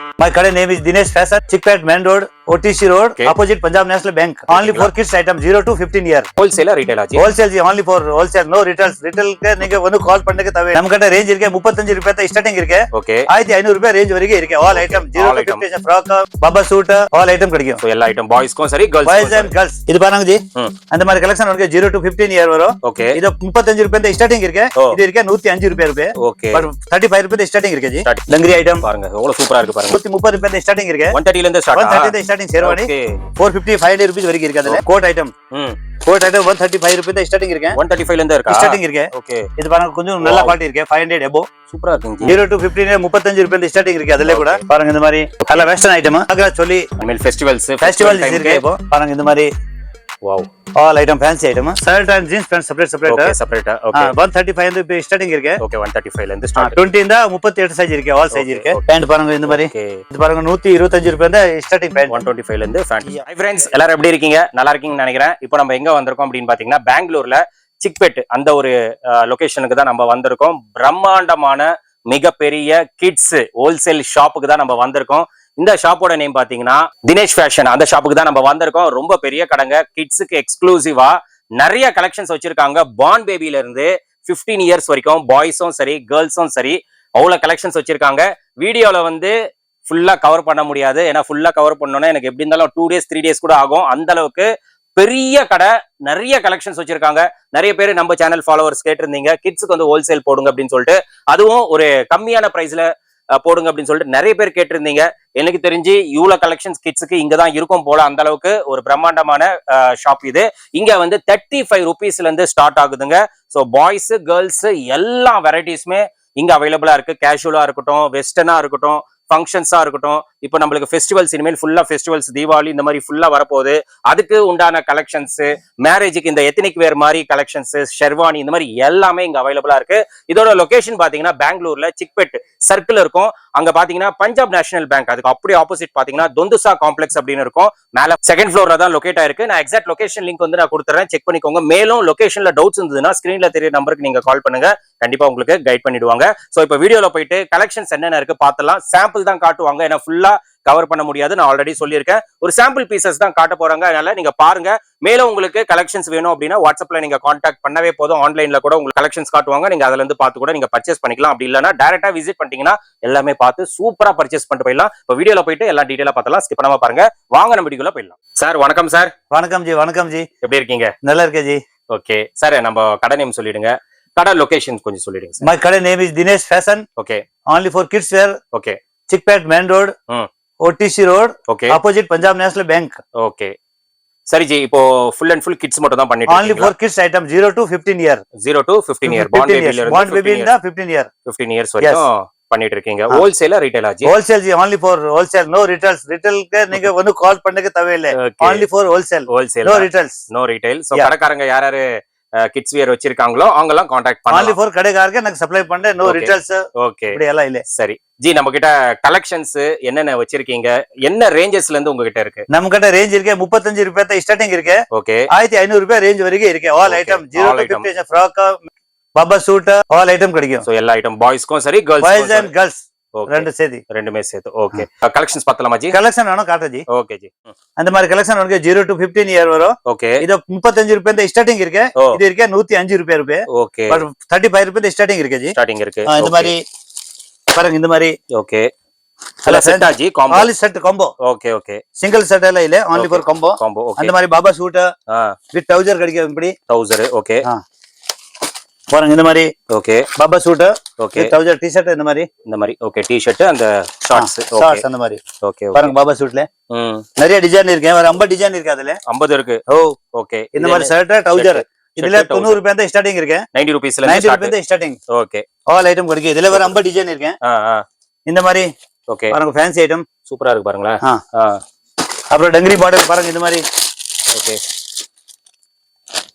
Bye. My current name is Dinesh Fashion, Chickpet Main Road, OTC Road, Okay. opposite Punjab National Bank. Only for kids item 0 to 15 year. ஹோல்சேலா retail ஆச்சு ji only for wholesale no retails. Retailக்கு நீங்க வந்து கால் பண்ணுங்க தவிர நம்ம கிட்ட range இருக்கு முப்பத்தஞ்சு ரூபாய் தான் ஸ்டார்டிங் இருக்கு ஓகே ஆயிரத்தி ஐநூறு ரூபாய் ரேஞ்ச் வரைக்கும் இருக்கு all item zero All to item. Fifty frock Baba suit all item கிடைக்கும் ஸோ எல்லா ஐட்டம் பாய்ஸ்க்கும் சரி பாய்ஸ் அண்ட் கேர்ள்ஸ் இது பாருங்க ஜி அந்த மாதிரி கலெக்ஷன் இருக்கு ஜீரோ டு பிப்டீன் இயர் வரும் ஓகே இது முப்பத்தஞ்சு ரூபாய் தான் ஸ்டார்டிங் இருக்கு. இது இருக்கு நூத்தி அஞ்சு ரூபாய் ரூபாய் ஓகே பட் தேர்ட்டி ஃபைவ் ரூபாய் ஸ்டார்டிங் இருக்கு ஜி. லங்கரி ஐட்டம் பாருங்க எவ்வளவு சூப்பரா இருக்கு பாருங்க நூத்தி முப்பது ரூபாய் ஸ்டார்டிங் இருக்கு. ஒன் தேர்ட்டில இருந்து one thirty starting sherwani four fifty five rupees வரைக்கும் இருக்கு அதுல. Coat item coat item one thirty five rupees starting இருக்கு. ஒன் தேர்ட்டி ஃபைவ்ல இருந்து இருக்கா? ஸ்டார்டிங் இருக்கு. ஓகே இது பாருங்க கொஞ்சம் நல்ல. குவாலிட்டி இருக்கு. ஃபைவ் ஹண்ட்ரட் எபோ சூப்பரா இருக்குங்க. ஜீரோ டு பிப்டீன் முப்பத்தஞ்சு ரூபாய் ஸ்டார்டிங் இருக்கு அதுல கூட. பாருங்க இந்த மாதிரி நல்ல வெஸ்டர்ன் ஐட்டம் சொல்லி ஃபெஸ்டிவல்ஸ் ஃபெஸ்டிவல் இருக்கு. இப்போ பாருங்க இந்த மாதிரி wow all item fancy item shirt and jeans pant separate separate okay செப்பரேட்டா okay one thirty five வந்து ஸ்டார்டிங் இருக்கு. ஓகே ஒன் தேர்ட்டி ஃபைவ்ல இருந்து ஸ்டார்ட் டுவெண்ட்டி இருந்தா முப்பத்தி எட்டு சைஸ் இருக்கு ஆல் சைஸ் இருக்கு. பேண்ட் பாருங்க இந்த மாதிரி. இது பாருங்க நூத்தி இருபத்தஞ்சு ரூபாய் தான் ஸ்டார்டிங் பேண்ட் ஒன் டுவெண்ட்டி ஃபைவ்ல இருந்து ஃபேண்ட் ஹை ஃப்ரெண்ட்ஸ் எல்லாரும் எப்படி இருக்கீங்க? நல்லா இருக்கீங்கன்னு நினைக்கிறேன். இப்போ நம்ம எங்க வந்திருக்கோம் அப்படின்னு பாத்தீங்கன்னா பெங்களூர்ல சிக்பெட் அந்த ஒரு லொகேஷனுக்கு தான் நம்ம வந்திருக்கோம். பிரம்மாண்டமான மிகப்பெரிய கிட்ஸ் ஹோல்சேல் ஷாப்புக்கு தான் நம்ம வந்திருக்கோம். இந்த ஷாப்போட நேம் பாத்தீங்கன்னா தினேஷ் ஃபேஷன் அந்த ஷாப்புக்கு தான் நம்ம வந்திருக்கோம். ரொம்ப பெரிய கடைங்க. கிட்ஸுக்கு எக்ஸ்க்ளூசிவா நிறைய கலெக்ஷன்ஸ் வச்சிருக்காங்க. பான் பேபில இருந்து 15 இயர்ஸ் வரைக்கும் பாய்ஸும் சரி கேர்ள்ஸும் சரி அவ்வளவு கலெக்ஷன்ஸ் வச்சிருக்காங்க. வீடியோல வந்து ஃபுல்லா கவர் பண்ண முடியாது. ஏன்னா ஃபுல்லா கவர் பண்ணோம்னா எனக்கு எப்படி இருந்தாலும் டூ டேஸ் த்ரீ டேஸ் கூட ஆகும். அந்த அளவுக்கு பெரிய கடை நிறைய கலெக்ஷன்ஸ் வச்சிருக்காங்க. நிறைய பேர் நம்ம சேனல் ஃபாலோவர்ஸ் கேட்டிருந்தீங்க. கிட்ஸுக்கு வந்து ஹோல்சேல் போடுங்க அப்படின்னு சொல்லிட்டு. அதுவும் ஒரு கம்மியான பிரைஸ்ல போடுங்க அப்படின்னு சொல்லிட்டு நிறைய பேர் கேட்டிருந்தீங்க. எனக்கு தெரிஞ்சு யூல கலெக்ஷன்ஸ் கிட்ஸுக்கு இங்கதான் இருக்கும் போல அந்த அளவுக்கு ஒரு பிரம்மாண்டமான ஷாப் இது. இங்க வந்து தேர்ட்டி ஃபைவ் ருபீஸ்ல இருந்து ஸ்டார்ட் ஆகுதுங்க. ஸோ பாய்ஸ் கேர்ள்ஸ் எல்லா வெரைட்டிஸுமே இங்க அவைலபிளா இருக்கு. கேஷுவலா இருக்கட்டும் வெஸ்டர்னா இருக்கட்டும் ஃபங்க்ஷன்ஸா இருக்கட்டும் இப்போ நம்மளுக்கு ஃபெஸ்டிவல்ஸ் இனிமேல் ஃபுல்லாக ஃபெஸ்டிவல்ஸ் தீபாவளி இந்த மாதிரி ஃபுல்லாக வரப்போகுது. அதுக்கு உண்டான கலெக்ஷன்ஸு மேரேஜுக்கு இந்த எத்தனிக் வேர் மாதிரி கலெக்ஷன்ஸு ஷெர்வானி இந்த மாதிரி எல்லாமே இங்கே அவைலபிளாக இருக்குது இதோட லொகேஷன் பார்த்தீங்கன்னா பெங்களூரில் சிக்பெட் சர்க்கிள் இருக்கும். அங்கே பார்த்தீங்கன்னா பஞ்சாப் நேஷனல் பேங்க் அதுக்கு அப்படியே ஆப்போசிட் பார்த்தீங்கன்னா தொந்துசா காம்ப்ளெக்ஸ் அப்படின்னு இருக்கும். மேலே செகண்ட் ஃப்ளோரில் தான் லொகேட் ஆயிருக்கு. நான் எக்ஸாக்ட் லொகேஷன் லிங்க் வந்து நான் கொடுத்துறேன். செக் பண்ணிக்கோங்க. மேலும் லொக்கேஷனில் டவுட்ஸ் இருந்ததுன்னா ஸ்க்ரீனில் தெரிய நம்பருக்கு நீங்கள் கால் பண்ணுங்க. கண்டிப்பாக உங்களுக்கு கைட் பண்ணிடுவாங்க. ஸோ இப்போ வீடியோவில் போயிட்டு கலெக்ஷன்ஸ் என்னென்ன இருக்கு பார்த்தலாம் சாம்பிள் தான் காட்டுவாங்க. ஏன்னா ஃபுல்லா கவர் பண்ண முடியாது. நான் ஆல்ரெடி சொல்லியிருக்கேன். ஒரு சாம்பிள் பீசஸ் தான் காட்ட போறாங்க. அதனால நீங்க பாருங்க. மேலும் உங்களுக்கு கலெக்ஷன்ஸ் வேணும் அப்படின்னா வாட்ஸ்அப்ல நீங்க காண்டாக்ட் பண்ணவே போதும். ஆன்லைன்ல கூட உங்களுக்கு கலெக்ஷன்ஸ் காட்டுவாங்க. நீங்க அதுல இருந்து பார்த்து கூட நீங்க பர்ச்சேஸ் பண்ணிக்கலாம். அப்படி இல்லைன்னா டேரக்டா விசிட் பண்ணிட்டீங்கன்னா எல்லாமே பார்த்து சூப்பரா பர்ச்சேஸ் பண்ணிட்டு போயிடலாம். இப்போ வீடியோல போயிட்டு எல்லா டீடைலா பார்த்தலாம் ஸ்கிப் பண்ணாம பாருங்க. வாங்க நம்ம வீடியோல போயிடலாம். சார் வணக்கம் சார் வணக்கம் ஜி வணக்கம் ஜி. எப்படி இருக்கீங்க? நல்லா இருக்கே ஜி. ஓகே சார் நம்ம கடை நேம் சொல்லிடுங்க. கடை லொகேஷன் கொஞ்சம் சொல்லிடுங்க sir My current name is Dinesh Fashion, okay only for kids wear, okay Main Road, Hmm. OTC Road, okay opposite Punjab National Bank. Okay சரி ஜி இப்போ ஃபுல் அண்ட் ஃபுல் கிட்ஸ் மட்டும் தான் பண்ணிட்டு Only for kids item 0 to 15 year. Zero to fifteen year bond 15 பேபில years. Born baby இருந்து 15 year. Fifteen years வரைக்கும் பண்ணிட்டு இருக்கீங்க Ah. ஹோல்சேலா ரீட்டைல் ஆச்சு Wholesale ji only for wholesale, no retails. Retail க்கு நீங்க வந்து கால் பண்ணுங்க தேவையில்லை. Only for wholesale, wholesale no retails. No retail so. கடைக்காரங்க யார் யாரு கிட்ஸ் வியர் வச்சிருக்காங்களோ அவங்க எல்லாம் காண்டாக்ட் பண்ணலாம் for கடைக்காரருக்கு எனக்கு சப்ளை பண்ண Okay. retails ஓகே இப்படி எல்லாம் இல்ல. சரி. ஜி நம்ம கிட்ட கலெக்ஷன்ஸ் என்னென்ன வச்சிருக்கீங்க? என்ன ரேஞ்சஸ்ல இருந்து உங்ககிட்ட இருக்கு? நம்ம கிட்ட ரேஞ்ச் இருக்கு முப்பத்தஞ்சு ரூபாய் ஸ்டார்டிங் இருக்கு. ஓகே ஆயிரத்தி ஐநூறு ரூபாய் ரேஞ்ச் வரைக்கும் இருக்கு. All. Item zero All to item. Fifty frock Baba suit all item கிடைக்கும். சோ எல்லா ஐட்டம் பாய்ஸ்க்கும் சரி கேர்ள்ஸ் அண்ட் கேர்ள்ஸ் ரெண்டு சேர்த்து ரெண்டுமே சேர்த்து. ஓகே. கலெக்ஷன்ஸ் பார்த்தலாமா ஜி? கலெக்ஷன் வேணும் காட்டுறேன் ஜி. ஓகே ஜி. அந்த மாதிரி கலெக்ஷன் உனக்கு ஜீரோ டு பிப்டீன் இயர் வரும். ஓகே. இது முப்பத்தஞ்சு ரூபாய் தான் ஸ்டார்டிங் இருக்கு. இது இருக்கு நூத்தி அஞ்சு ரூபாய் ரூபாய் ஓகே. பட் தேர்ட்டி ஃபைவ் ரூபாய் ஸ்டார்டிங் இருக்கு ஜி. ஸ்டார்டிங் இருக்கு. இந்த மாதிரி பாருங்க இந்த மாதிரி. Okay. Hello set combo all set combo okay okay. Single set எல்லாம் இல்ல Okay. for காம்போ காம்போ அந்த மாதிரி பாபா சூட் வித் டவுசர் கிடைக்கும் இப்படி. தௌசண்ட் ஓகே பாருங்க இந்த மாதிரி. ஓகே பாபா சூட் ஓகே டவுசர் டி ஷர்ட் இந்த மாதிரி? இந்த மாதிரி. ஓகே டி ஷர்ட் அந்த ஷார்ட்ஸ் ஷார்ட்ஸ் அந்த மாதிரி. ஓகே பாருங்க பாபா சூட்ல நிறைய டிசைன் இருக்கு. ஒரு ஐம்பது டிசைன் இருக்கு அதுல. 50 இருக்கு. ஓ ஓகே இந்த மாதிரி ஷர்ட் டவுசர் இதுல தொண்ணூறு ரூபாய் தான் ஸ்டார்டிங் இருக்கு. 90 ருபீஸ்ல நைன்டி ரூபாய் தான் ஸ்டார்டிங் ஓகே ஆல் ஐட்டம் கிடைக்கும் இதுல ஒரு ஐம்பது டிசைன் இருக்கு. ஆ ஆ. இந்த மாதிரி. ஓகே பாருங்க ஃபேன்சி ஐட்டம் சூப்பரா இருக்கு பாருங்களேன். அப்புறம் டங்கரி மாடல் பாருங்க இந்த மாதிரி. ஓகே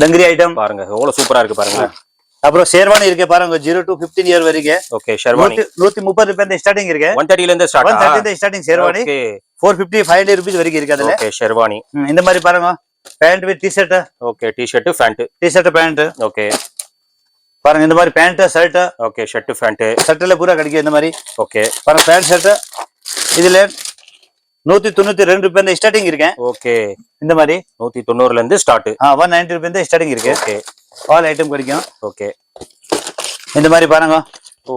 டங்கரி ஐட்டம் பாருங்க எவ்வளவு சூப்பரா இருக்கு பாருங்க அப்புறம் ஷேர்வானி இருக்கு பாருங்க ஜீரோ டு பிப்டீன் இயர் வரைக்கும் ஓகே ஷெர்வானி நூத்தி- முப்பது ரூபாய் ஸ்டார்டிங் இருக்கு. 130 ல இருந்து one start thirty starting sherwani four fifty five hundred rupees வரைக்கும் இருக்கு அதுல. ஓகே ஷெர்வானி இந்த மாதிரி பாருங்க. Pant with T shirt okay T shirt pant T shirt pant okay பாருங்க இந்த மாதிரி pant shirt okay shirt pant ஷர்ட்ல பூரா கிடைக்கும் இந்த மாதிரி. ஓகே பாருங்க பேண்ட் ஷர்ட் இதுல நூத்தி தொண்ணூத்தி ரெண்டு ரூபாய் ஸ்டார்டிங் இருக்கேன். ஓகே இந்த மாதிரி. நூத்தி தொண்ணூறுல இருந்து ஸ்டார்ட் ஒன் நைன்டி ரூபாய் ஸ்டார்டிங் இருக்கு. ஓகே ஆல் ஐட்டம் கிடைக்கும். ஓகே இந்த மாதிரி பாருங்க. ஓ.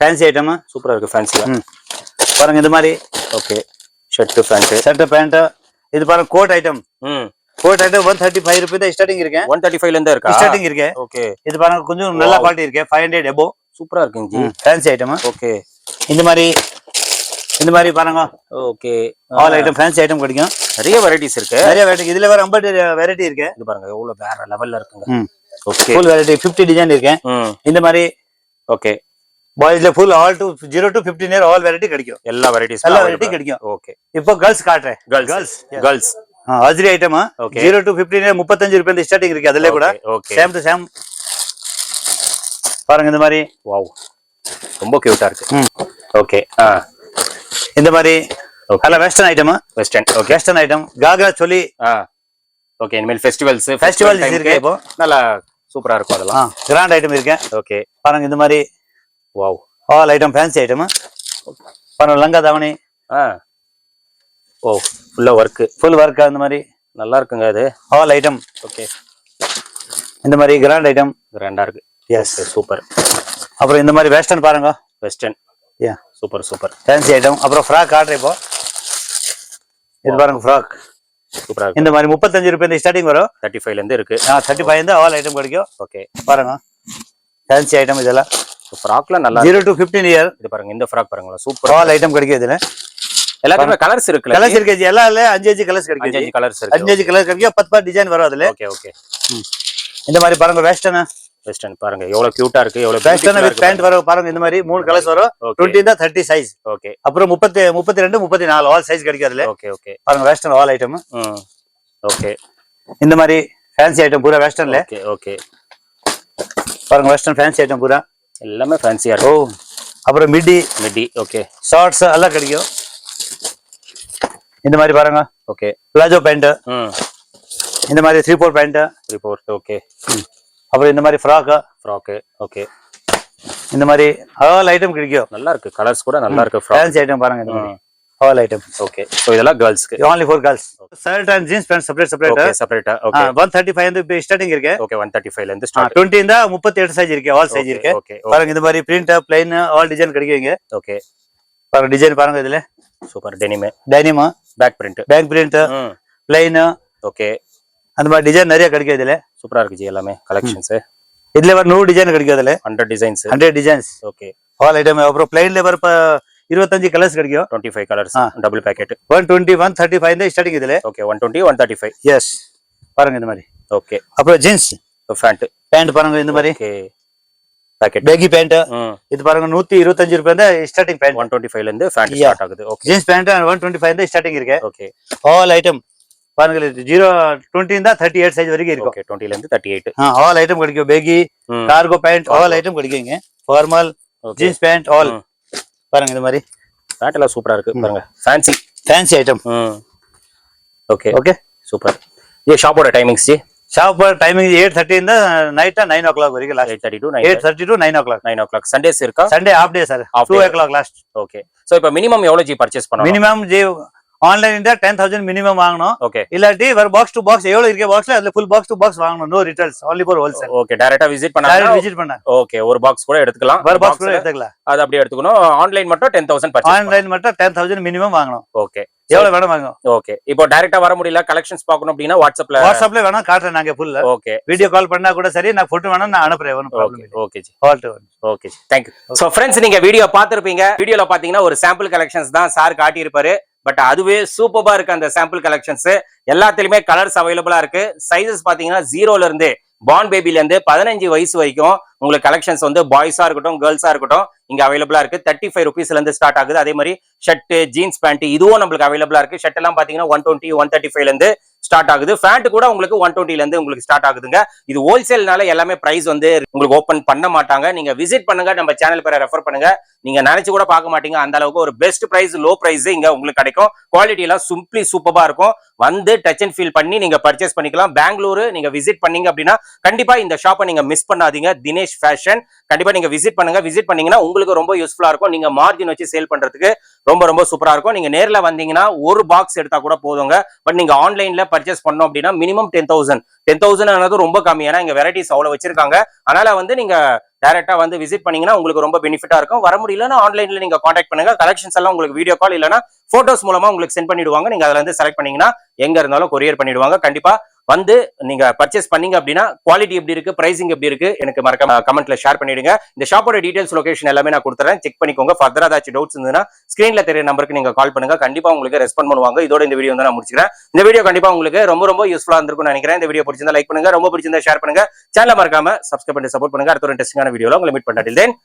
ஃபேன்சி ஐட்டம் சூப்பரா இருக்கு ஃபேன்சியா ம். பாருங்க இந்த மாதிரி. Okay shirt pant shirt pant இது பாருங்க கோட் ஐட்டம் ம். Coat item one thirty five rupees தான் ஸ்டார்டிங் இருக்கேன் ஒன் தேர்ட்டி ஃபைவ்ல இருந்து இருக்கா? ஸ்டார்டிங் இருக்கு. ஓகே இது பாருங்க கொஞ்சம் நல்ல. குவாலிட்டி இருக்கு. ஃபைவ் ஹண்ட்ரட் எபோ சூப்பரா இருக்குங்க ஜி ஃபேன்சி ஐட்டம் ஓகே இந்த மாதிரி. இந்த மாதிரி பாருங்க. Okay all item fancy item கிடைக்கும். நிறைய வெரைட்டிஸ் இருக்கு. நிறைய வெரைட்டி இதுல வேற ஐம்பது வெரைட்டி இருக்கு. இது பாருங்க எவ்வளவு வேற லெவல்ல இருக்குங்க. ஃபுல் வெரைட்டி ஃபிஃப்டி டிசைன் இருக்கு ம். இந்த மாதிரி okay பாய்ஸ்ல full all to zero to fifteen year all variety கிடைக்கும். எல்லா வெரைட்டிஸ் எல்லா வெரைட்டி கிடைக்கும். ஓகே இப்போ கேர்ள்ஸ் காட்டுறேன். Girls. Girls அஜ்ரி item. Zero to fifteen year முப்பத்தஞ்சு ரூபாய் ஸ்டார்டிங் இருக்கு. அதுல கூட சேம் டு சேம் பாருங்க இந்த மாதிரி. வாவ் ரொம்ப கியூட்டா இருக்கு. ஓகே இந்த மாதிரி. நல்ல western item western okay western item ghagra சொல்லி ஓகே இனிமேல் ஃபெஸ்டிவல்ஸ் ஃபெஸ்டிவல் இருக்கு இப்போ. நல்லா சூப்பரா இருக்கும் அதெல்லாம். கிராண்ட் ஐட்டம் இருக்கு. ஓகே பாருங்க இந்த மாதிரி wow all item fancy item பாருங்க லங்கா தாவணி. ஆ. ஓ ஃபுல்லா ஒர்க் ஃபுல் ஒர்க் அந்த மாதிரி. நல்லா இருக்குங்க அது. ஆல் ஐட்டம் ஓகே இந்த மாதிரி கிராண்ட் ஐட்டம் கிராண்டா இருக்கு. எஸ் சூப்பர் அப்புறம் இந்த மாதிரி வெஸ்டர்ன் பாருங்க. Western yeah super super fancy item அப்புறம் ஃப்ராக் ஆர்டர் இப்போ. இது பாருங்க ஃப்ராக் சூப்பரா இருக்கு. இந்த மாதிரி முப்பத்தஞ்சு ரூபாய் ஸ்டார்டிங் வரும். தேர்ட்டி ஃபைவ்ல இருந்து இருக்கு. தேர்ட்டி ஃபைவ் இருந்து ஆல் ஐட்டம் கிடைக்கும். ஓகே. பாருங்க. ஃபேன்சி ஐட்டம் இதெல்லாம். ஃப்ராக்ல நல்லா ஜீரோ டு ஃபிஃப்டீன் இயர் இது பாருங்க இந்த ஃப்ராக் பாருங்களா சூப்பர் ஆல் ஐட்டம் கிடைக்கும் இதுல. எல்லாத்துக்குமே கலர்ஸ் இருக்குல்ல கலர்ஸ் இருக்கு. எல்லாம் இல்ல அஞ்சு அஞ்சு கலர்ஸ் அஞ்சு கிடைக்கும். அஞ்சு கலர்ஸ் இருக்கு. அஞ்சு அஞ்சு கலர் கிடைக்கும். பத்து பத்து டிசைன் வரும் அதுல. Okay okay. இந்த மாதிரி பாருங்க வெஸ்டர்ன் வெஸ்டர்ன் பாருங்க. எவ்வளவு கியூட்டா இருக்கு எவ்வளவு வெஸ்டர்ன் வித் பேண்ட் வரும் பாருங்க இந்த மாதிரி மூணு கலர்ஸ் வரும். டுவெண்ட்டி தான் தேர்ட்டி சைஸ் ஓகே அப்புறம் முப்பத்தி முப்பத்தி ரெண்டு முப்பத்தி நாலு ஆல் சைஸ் கிடைக்கும் அதுல ஓகே ஓகே பாருங்க வெஸ்டர்ன் ஆல் ஐட்டம் ஓகே இந்த மாதிரி ஃபேன்சி ஐட்டம் பூரா வெஸ்டர்ன்ல ஓகே ஓகே பாருங்க வெஸ்டர்ன் ஃபேன்சி ஐட்டம் பூரா. எல்லாமே ஃபேன்சியா ஓ இருக்கு. அப்புறம் மிட்டி மிடி ஓகே ஷார்ட்ஸ் எல்லாம் கிடைக்கும். இந்த மாதிரி பாருங்க. ஓகே பிளாஜோ பேண்ட் இந்த மாதிரி three four pant report okay அப்புறம் இந்த மாதிரி ஃப்ராக் ஃப்ராக்கு ஓகே இந்த மாதிரி ஆல் ஐட்டம் கிடைக்கும். நல்லா இருக்கு கலர்ஸ் கூட நல்லா இருக்கு ஃபேன்சி ஐட்டம் பாருங்க இந்த மாதிரி. ஐட்டம் ஓகே ஸோ இதெல்லாம் கேர்ள்ஸ்க்கு only for girls. Shirt and jeans pant separate separate okay செப்பரேட்டா okay one thirty five வந்து ஸ்டார்டிங் இருக்கு. ஓகே ஒன் தேர்ட்டி ஃபைவ்ல இருந்து ஸ்டார்ட் டுவெண்ட்டி இருந்தா முப்பத்தி எட்டு சைஸ் இருக்கு ஆல் சைஸ் இருக்கு. okay, பாருங்க இந்த மாதிரி பிரிண்ட் பிளைன் ஆல் டிசைன் கிடைக்கும் இங்க. ஓகே பாருங்க டிசைன் பாருங்க இதுல. சூப்பர் டெனிமே டைனிமா back print back print plain okay அந்த மாதிரி டிசைன் நிறைய கிடைக்கும் இதுல சூப்பரா இருக்கு ஜி எல்லாமே கலெக்ஷன்ஸ் இதுல வர நூறு டிசைன் கிடைக்கும் அதுல hundred designs hundred designs okay all item அப்புறம் பிளைன்ல வர இருபத்தஞ்சு கலர்ஸ் கிடைக்கும். Twenty five colours. Double packet one twenty one thirty five starting இதுல? Okay one twenty one thirty five yes பாருங்க இந்த மாதிரி. ஓகே அப்புறம் ஜீன்ஸ் ஃபேண்ட் பேண்ட் பாருங்க இந்த மாதிரி. பேக்கெட் பேகி பேண்ட் இது பாருங்க நூத்தி இருபத்தஞ்சு ரூபாய் தான் ஸ்டார்டிங் பேண்ட் ஒன் டுவெண்ட்டி ஃபைவ்ல இருந்து Yeah. ஸ்டார்ட் ஆகுது. Okay jeans pant one twenty five தான் ஸ்டார்டிங் இருக்கு. ஓகே ஆல் ஐட்டம் பாருங்க ஜீரோ டுவெண்ட்டி தான் தேர்ட்டி எயிட் சைஸ் வரைக்கும் இருக்கும். ஓகே டுவெண்ட்டில இருந்து தேர்ட்டி எயிட் ஆல் ஐட்டம் கிடைக்கும். Baggy cargo pant all. Item கிடைக்குங்க. Formal jeans pant all. பாருங்க இந்த மாதிரி. பேண்ட் எல்லாம் சூப்பரா இருக்கு. பாருங்க. Fancy fancy item okay okay super இது ஷாப்போட timings ji. Shop timing eight thirty இருந்தா நைட்டா நைன் ஓ கிளாக் வரைக்கும் last eight thirty to eight thirty to nine o'clock nine o'clock Sundays இருக்கா? Sunday off day sir two. O'clock last okay so இப்போ minimum எவ்வளவு ji purchase பண்ணணும்? Minimum ji online இருந்தா ten thousand minimum வாங்கணும். Okay இல்லாட்டி வேற box to box எவ்வளவு இருக்க பாக்ஸ்ல அதுல ஃபுல் பாக்ஸ் டு பாக்ஸ் வாங்கணும். No returns only for wholesale okay டைரக்டா விசிட் பண்ணா விசிட் பண்ண ஓகே ஒரு பாக்ஸ் கூட எடுத்துக்கலாம். வேற ஒரு பாக்ஸ் கூட எடுத்துக்கலாம் அது அப்படியே எடுத்துக்கணும். ஆன்லைன் மட்டும் டென் தௌசண்ட் பர்ச்சேஸ் ஆன்லைன் மட்டும் டென் தௌசண்ட் மினிமம் வாங்கணும். ஓகே எவ்வளவு வேணும் வாங்கணும். ஓகே இப்போ டைரக்டா வர முடியல கலெக்ஷன்ஸ் பார்க்கணும் அப்படின்னா வாட்ஸ்அப்ல வாட்ஸ்அப்ல வேணா காட்டுறேன் நாங்க ஃபுல் ஓகே வீடியோ கால் பண்ணா கூட சரி நான் போட்டோ வேணா நான் அனுப்புறேன் ஒன்றும் problem okay ji fault okay thank you so friends நீங்க வீடியோ பார்த்துருப்பீங்க. வீடியோல பாத்தீங்கன்னா ஒரு சாம்பிள் கலெக்ஷன்ஸ் தான் சார் காட்டியிருப்பாரு. பட் அதுவே சூப்பரா இருக்கு அந்த சாம்பிள் கலெக்ஷன்ஸ் எல்லாத்துலயுமே கலர்ஸ் அவைலபிளா இருக்கு. சைசஸ் பாத்தீங்கன்னா ஜீரோல இருந்து பான் பேபில இருந்து பதினஞ்சு வயசு வரைக்கும் உங்களுக்கு கலெக்ஷன்ஸ் வந்து பாய்ஸா இருக்கட்டும் கேர்ள்ஸா இருக்கட்டும் இங்க அவைலபிளா இருக்கு. தேர்ட்டி ஃபைவ் ருபீஸ்ல இருந்து ஸ்டார்ட் ஆகுது. அதே மாதிரி ஷர்ட் ஜீன்ஸ் பேண்ட் இதுவும் நம்மளுக்கு அவைலபிளா இருக்கு. ஷர்ட் எல்லாம் பாத்தீங்கன்னா ஒன் டுவெண்ட்டி ஒன் தேர்ட்டி ஃபைவ்ல இருந்து ஸ்டார்ட் ஆகுது. ஃபேண்ட் கூட உங்களுக்கு ஒன் டுவெண்ட்டில இருந்து உங்களுக்கு ஸ்டார்ட் ஆகுதுங்க. இது ஹோல்சேல்னால எல்லாமே பிரைஸ் வந்து உங்களுக்கு ஓப்பன் பண்ண மாட்டாங்க. நீங்க விசிட் பண்ணுங்க. நம்ம சேனல் பேரை ரெஃபர் பண்ணுங்க. நீங்க நினைச்சு கூட பார்க்க மாட்டீங்க. அந்த அளவுக்கு ஒரு பெஸ்ட் பிரைஸ் லோ பிரைஸ் இங்க உங்களுக்கு கிடைக்கும். குவாலிட்டி எல்லாம் சிம்பிளி சூப்பரா இருக்கும். வந்து டச் அண்ட் ஃபீல் பண்ணி நீங்க பர்ச்சேஸ் பண்ணிக்கலாம். பெங்களூரு நீங்க விசிட் பண்ணீங்க அப்படின்னா கண்டிப்பா இந்த ஷாப்பை நீங்க மிஸ் பண்ணாதீங்க. தினேஷ் ஃபேஷன் கண்டிப்பா நீங்க விசிட் பண்ணுங்க. விசிட் பண்ணீங்கன்னா உங்களுக்கு ரொம்ப யூஸ்ஃபுல்லா இருக்கும். நீங்க மார்ஜின் வச்சு சேல் பண்றதுக்கு ரொம்ப ரொம்ப சூப்பரா இருக்கும். நீங்க நேர்ல வந்தீங்கன்னா ஒரு பாக்ஸ் எடுத்தா கூட போதுங்க. பட் நீங்க ஆன்லைன்ல பர்ச்சேஸ் பண்ணோம் அப்படின்னா minimum ten thousand ten thousand ரொம்ப கம்மி. ஏன்னா இங்க வெரைட்டிஸ் அவ்வளவு வச்சிருக்காங்க. அதனால வந்து நீங்க டைரக்டா வந்து விசிட் பண்ணீங்கன்னா உங்களுக்கு ரொம்ப பெனிஃபிட்டா இருக்கும். வர முடியலன்னா ஆன்லைன்ல நீங்க காண்டாக்ட் பண்ணுங்க. கலெக்ஷன்ஸ் எல்லாம் உங்களுக்கு வீடியோ கால் இல்லைன்னா போட்டோஸ் மூலமா உங்களுக்கு சென்ட் பண்ணிடுவாங்க. நீங்க அதுல இருந்து செலக்ட் பண்ணீங்கன்னா எங்க இருந்தாலும் கொரியர் பண்ணிடுவாங்க. கண்டிப்பா வந்து நீங்க பர்ச்சேஸ் பண்ணீங்க அப்படின்னா குவாலிட்டி எப்படி இருக்கு பிரைசிங் எப்படி இருக்கு எனக்கு மறக்காம கமெண்ட்ல ஷேர் பண்ணிடுங்க. இந்த ஷாப்போட டீடைல்ஸ் லொகேஷன் எல்லாமே நான் கொடுத்துறேன். செக் பண்ணிக்கோங்க. ஃபர்தரா ஏதாச்சும் டவுட்ஸ் இருந்ததுன்னா ஸ்கிரீன்ல தெரிய நம்பருக்கு நீங்க கால் பண்ணுங்க. கண்டிப்பா உங்களுக்கு ரெஸ்பாண்ட் பண்ணுவாங்க. இதோட இந்த வீடியோ வந்து நான் முடிச்சுக்கிறேன். இந்த வீடியோ கண்டிப்பா உங்களுக்கு ரொம்ப ரொம்ப யூஸ்ஃபுல்லா இருக்கும்னு நினைக்கிறேன். இந்த வீடியோ பிடிச்சிருந்தா லைக் பண்ணுங்க. ரொம்ப பிடிச்சிருந்தா ஷேர் பண்ணுங்க. சேனல் மறக்காம சப்ஸ்கிரைப் பண்ணி சப்போர்ட் பண்ணுங்க. அடுத்த ஒரு இன்ட்ரெஸ்டிங்கான வீடியோல உங்களை மீட் பண்ணாட்டில் தென்